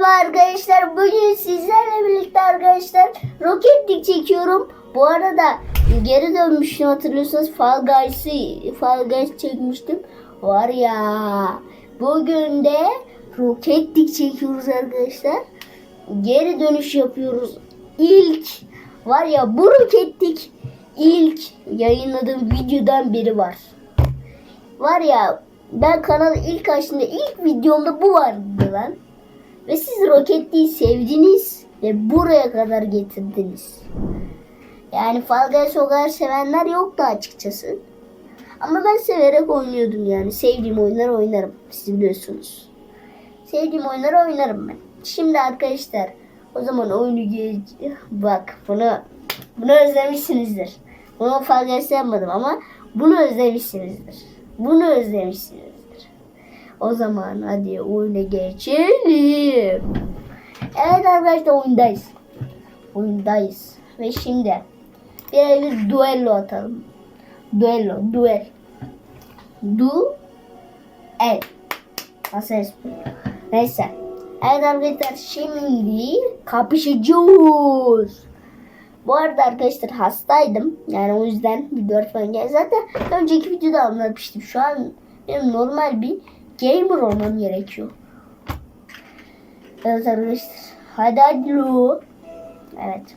Merhaba arkadaşlar. Bugün sizlerle birlikte arkadaşlar roketlik çekiyorum. Bu arada geri dönmüştüm hatırlıyorsanız Fall Guys'ı Fall Guys çekmiştim. Var ya bugün de roketlik çekiyoruz arkadaşlar. Geri dönüş yapıyoruz. İlk var ya bu roketlik ilk yayınladığım videodan biri var. Var ya ben kanalı ilk açtığımda ilk videomda bu vardı lan. Ve siz Rocketli'yi sevdiniz ve buraya kadar getirdiniz. Yani Fall Guys o kadar sevenler yoktu açıkçası. Ama ben severek oynuyordum yani. Sevdiğim oyunları oynarım. Siz biliyorsunuz. Sevdiğim oyunları oynarım ben. Şimdi arkadaşlar o zaman oyunu ge- bak bunu bunu özlemişsinizdir. Bunu Fall Guys yapmadım ama bunu özlemişsinizdir. Bunu özlemişsinizdir. O zaman hadi oyuna geçelim. Evet arkadaşlar oyundayız. Oyundayız. Ve şimdi bir bir duello atalım. Duello, duel. Du el. Nasıl? Neyse. Evet arkadaşlar şimdi kapışacağız. Bu arada arkadaşlar hastaydım. Yani o yüzden video falan geldi. Zaten önceki videoda anlatmıştım. Şu an benim normal bir gamer olmam gerekiyor. Evet arkadaşlar. Hadi hadi lo. Evet.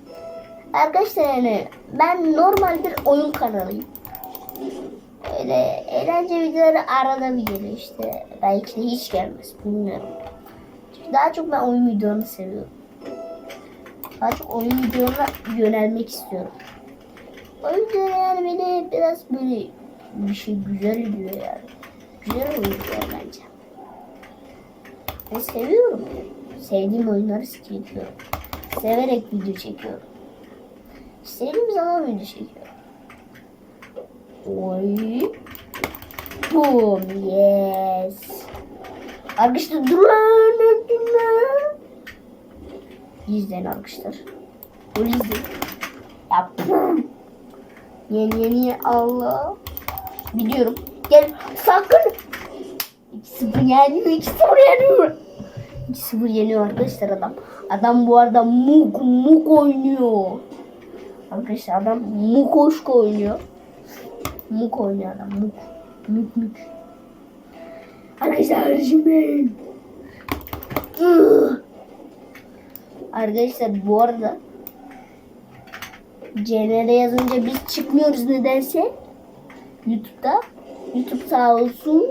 Arkadaşlar yani ben normal bir oyun kanalıyım. Öyle eğlence videoları arada bir geliyor işte. Belki de hiç gelmez. Bilmiyorum. Çünkü daha çok ben oyun videolarını seviyorum. Daha çok oyun videolarına yönelmek istiyorum. Oyun videoları yani beni biraz böyle bir şey güzel ediyor yani. Güzel oyuncular bence. Ben seviyorum. Sevdiğim oyunları çekiyorum. Severek video çekiyorum. İstediğim zaman video çekiyorum. Oy. Boom. Yes. Arkadaşlar dur lan. öldüm lan. İzleyin arkadaşlar. Bunu izleyin. Yaptım. Yeni yeni Allah. Biliyorum. Gel sakın. 2-0 yeniyor. 2-0 yeniyor. 2-0 yeniyor arkadaşlar adam. Adam bu arada muk muk oynuyor. Arkadaşlar adam mukoşko oynuyor. Muk oynuyor adam muk. Muk muk. Arkadaşlar şimdi. Arkadaşlar bu arada CNR yazınca biz çıkmıyoruz nedense. YouTube'da. YouTube sağ olsun.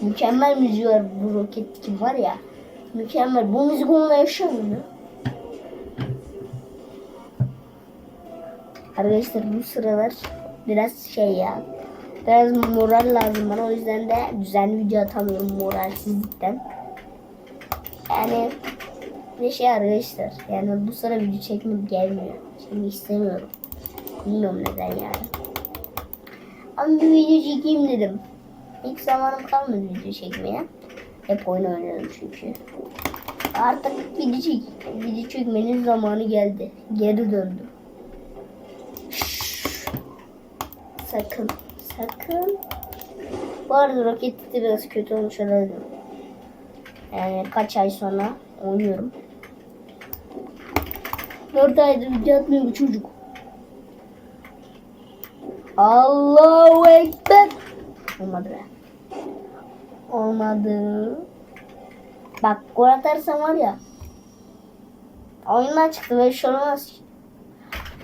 Mükemmel müziği var bu roket kim var ya. Mükemmel. Bu müzik onunla yaşamıyor. Arkadaşlar bu sıralar biraz şey ya. Biraz moral lazım bana. O yüzden de düzenli video atamıyorum moralsizlikten. Yani bir şey arkadaşlar. Yani bu sıra video çekmek gelmiyor. Şimdi istemiyorum. Bilmiyorum neden yani. Ama bir video çekeyim dedim. Hiç zamanım kalmadı video çekmeye. Hep oyun oynuyorum çünkü. Artık video, çek video çekmenin zamanı geldi. Geri döndüm. Sakın. Sakın. Bu arada Rocket de biraz kötü olmuş olabilir. Yani kaç ay sonra oynuyorum. 4 aydır video atmıyor bu çocuk. Allahu Ekber. Olmadı be. Olmadı. Bak gol atarsam var ya. Oyundan çıktı böyle şey olmaz.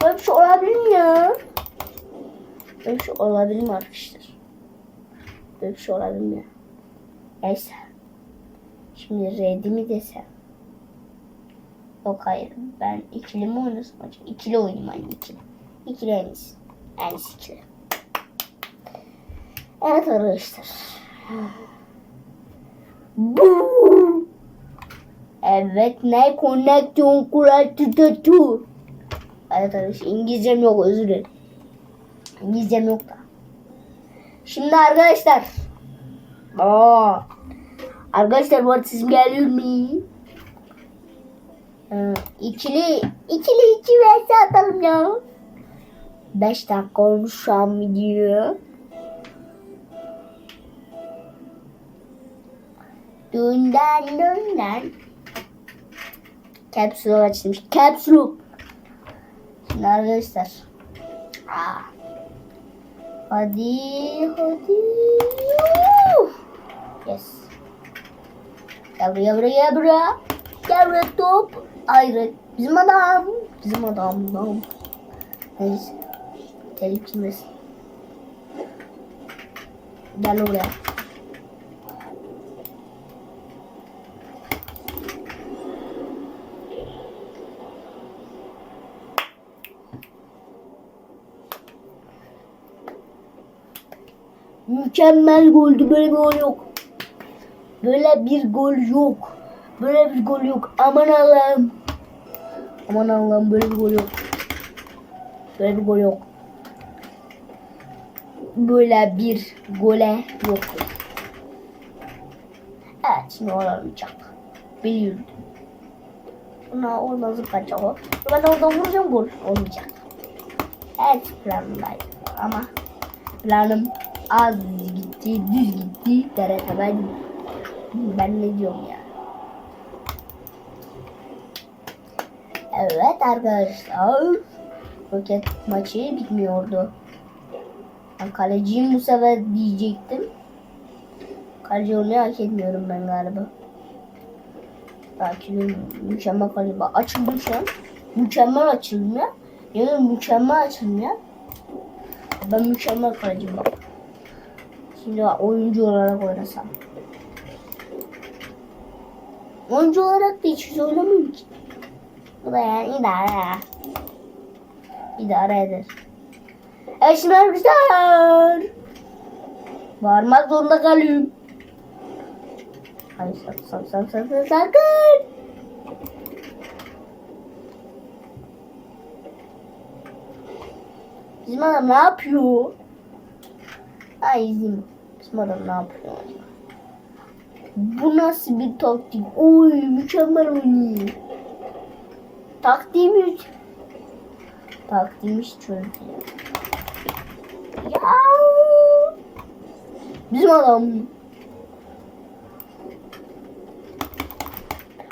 Böyle bir şey olabilir mi ya? Böyle bir şey olabilir mi arkadaşlar? Böyle bir şey olabilir mi? Neyse. Şimdi ready mi desem? Yok hayır. Ben ikili mi oynasam acaba? İkili oynayayım hani ikili. İkili en iyisi. En iyisi ikili. Evet arkadaşlar. Bu. Evet ne connection kural tututu. Evet arkadaşlar İngilizcem yok özür dilerim. İngilizcem yok da. Şimdi arkadaşlar. Aa. Arkadaşlar bu arada sesim geliyor mu? İkili ikili iki verse atalım ya. 5 dakika olmuş şu an video. Dünden dünden. Caps Lock açılmış. Caps Lock. Şimdi arkadaşlar. Aa. Hadi hadi. Yes. Gel buraya buraya buraya. Gel buraya top. Ayrı. Bizim adam. Bizim adam. Neyse. Telif kimdesin? Gel oraya. Mükemmel goldü. Böyle bir gol yok. Böyle bir gol yok. Böyle bir gol yok. Aman Allah'ım. Aman Allah'ım böyle bir gol yok. Böyle bir gol yok. Böyle bir gole yok. Evet şimdi olamayacak. Biliyordum. Buna oradan zıplayacak o. Ben oradan vuracağım gol. Olmayacak. Evet planımdaydı ama planım az gitti, düz gitti. Derete ben ben ne diyorum ya. Evet arkadaşlar. Roket maçı bitmiyordu. Ben kaleciyim bu sefer diyecektim. Kaleci olmayı hak etmiyorum ben galiba. Belki de mükemmel kaleci. Bak açıldım şu an. Mükemmel açıldım ya. Yani mükemmel açıldım ya. Ben mükemmel kaleciyim bak. Şimdi bak, oyuncu olarak oynasam. Oyuncu olarak da hiç oynamıyorum ki. Bu da yani idare ya. İdare eder. Şimdi arkadaşlar. Varmak zorunda kalıyorum. Hayır sakın sakın sakın sakın sakın. Bizim adam ne yapıyor? Ay bizim, bizim adam ne yapıyor? Bu nasıl bir taktik? Oy mükemmel oynuyor. Taktiğimiz taktiğimiz çözdü. Ya. Bizim adam.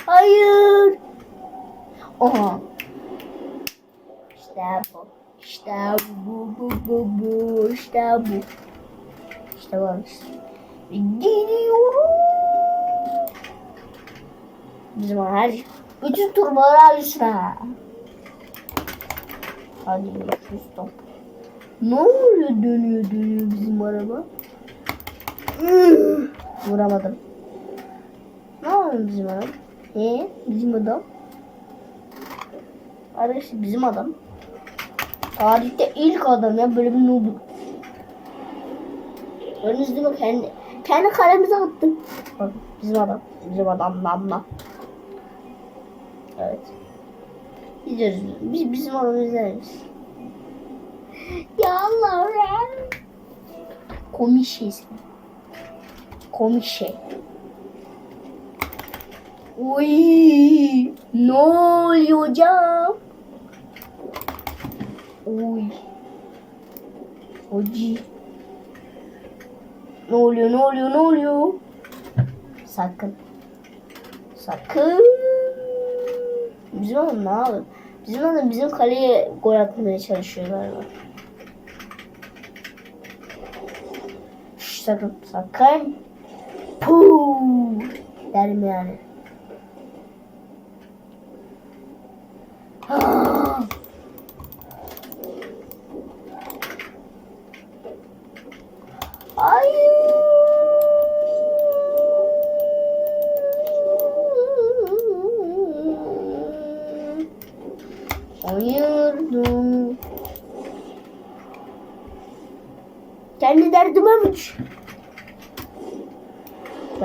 Hayır. Oha. İşte bu. İşte bu bu bu bu işte bu. İşte varmış. Gidiyorum. Bizim her bütün turbalar üstüne. Hadi şu stop. Ne oluyor dönüyor dönüyor bizim araba? Vuramadım. Ne oluyor bizim adam? He, bizim adam. Arkadaşlar bizim adam. Tarihte ilk adam ya böyle bir noob. Değil mi? Kendi, kendi kalemize attım. Bak bizim adam. Bizim adam namla. Evet. İzliyoruz. Biz bizim adamı izleriz. Ya Allah ya. Komik şey ismi. Komik. Uy, ne oluyor hocam? Uy. Hoci. Ne oluyor, ne oluyor, ne oluyor? Sakın. Sakın. Bizim adam ne yapıyor? Bizim adam bizim kaleye gol atmaya çalışıyor galiba. Sakın, sakın. Puuu. Derim yani.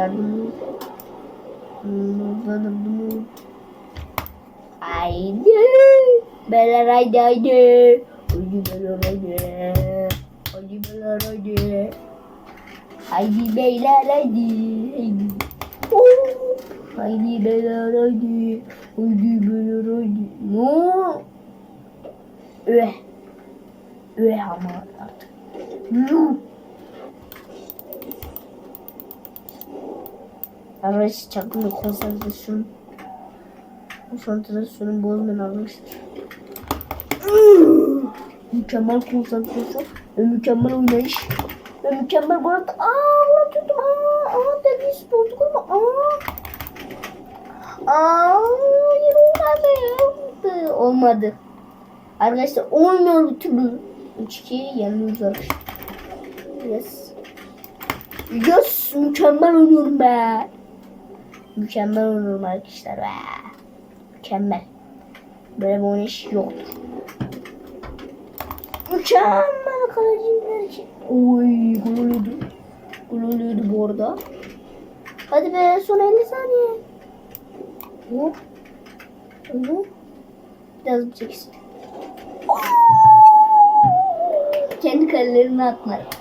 Derdim. Derdim. Haydi. Beyler haydi haydi. Haydi beyler haydi. Haydi beyler haydi. Haydi beyler haydi. Haydi. Haydi beyler haydi. Haydi beyler haydi. No. Üh. Üh ama artık. Yuh. Arkadaşlar konsantrasyon. Konsantrasyonu bozmayın arkadaşlar. mükemmel konsantrasyon ve mükemmel oynayış. Ve mükemmel bu arada. Aa Allah tuttum. Aa, aa deniz bozduk ama. Aa. Aa, hayır olmadı. Olmadı. Arkadaşlar olmuyor bir türlü. 3-2 yanılıyoruz arkadaşlar. Yes. Yes. Mükemmel oynuyorum be. Mükemmel oynuyorum arkadaşlar be. Mükemmel. Böyle bir oynayış yoktur. Mükemmel kalecimler için. Oy gol oluyordu. Gol oluyordu bu arada. Hadi be son 50 saniye. Hop. Hop. Biraz bir çeksin. Kendi kalelerini atlar.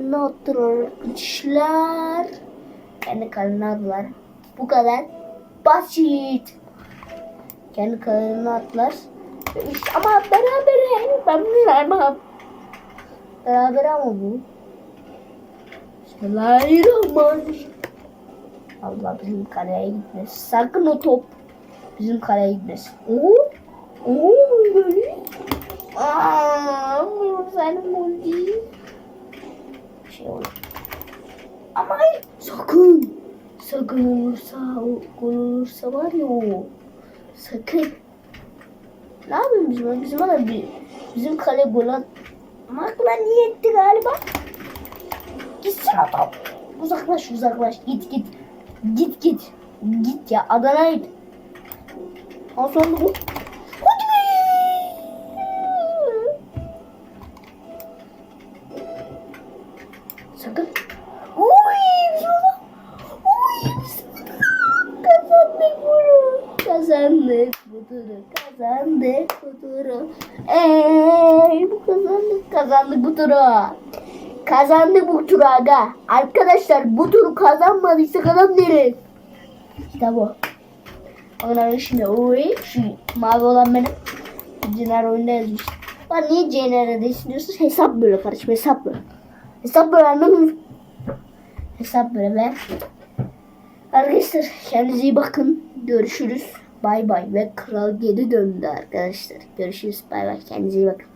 Kalelerini attılar arkadaşlar. Kendi kalelerini attılar. Bu kadar basit. Kendi kalelerini atlar. Ama beraber ben bunu saymam. Beraber ama bu. Bismillahirrahmanirrahim. Allah bizim kaleye gitmesin. Sakın o top bizim kaleye gitmesin. Oo, oo böyle. Aa, bu senin gol değil. Şey olur. Ama hayır. Sakın. Sakın olursa, olursa var ya o. Sakın. Ne yapayım bizim? Bizim adam bir, bizim kale gol at. Makla niyetti galiba. Gitsin top. Uzaklaş uzaklaş. Git git. Git git. Git ya Adana'ya git. Al sonra turu. Kazandık bu turu aga. Arkadaşlar bu turu kazanmadıysak adam deriz. İşte bu. Onların şimdi oy şu mavi olan benim. Cener oyunda yazmış. Lan niye Cener'e düşünüyorsunuz? Hesap böyle kardeşim hesap böyle. Hesap böyle anladın mı? Hesap böyle be. Arkadaşlar kendinize iyi bakın. Görüşürüz. Bay bay. Ve kral geri döndü arkadaşlar. Görüşürüz. Bay bay. Kendinize iyi bakın.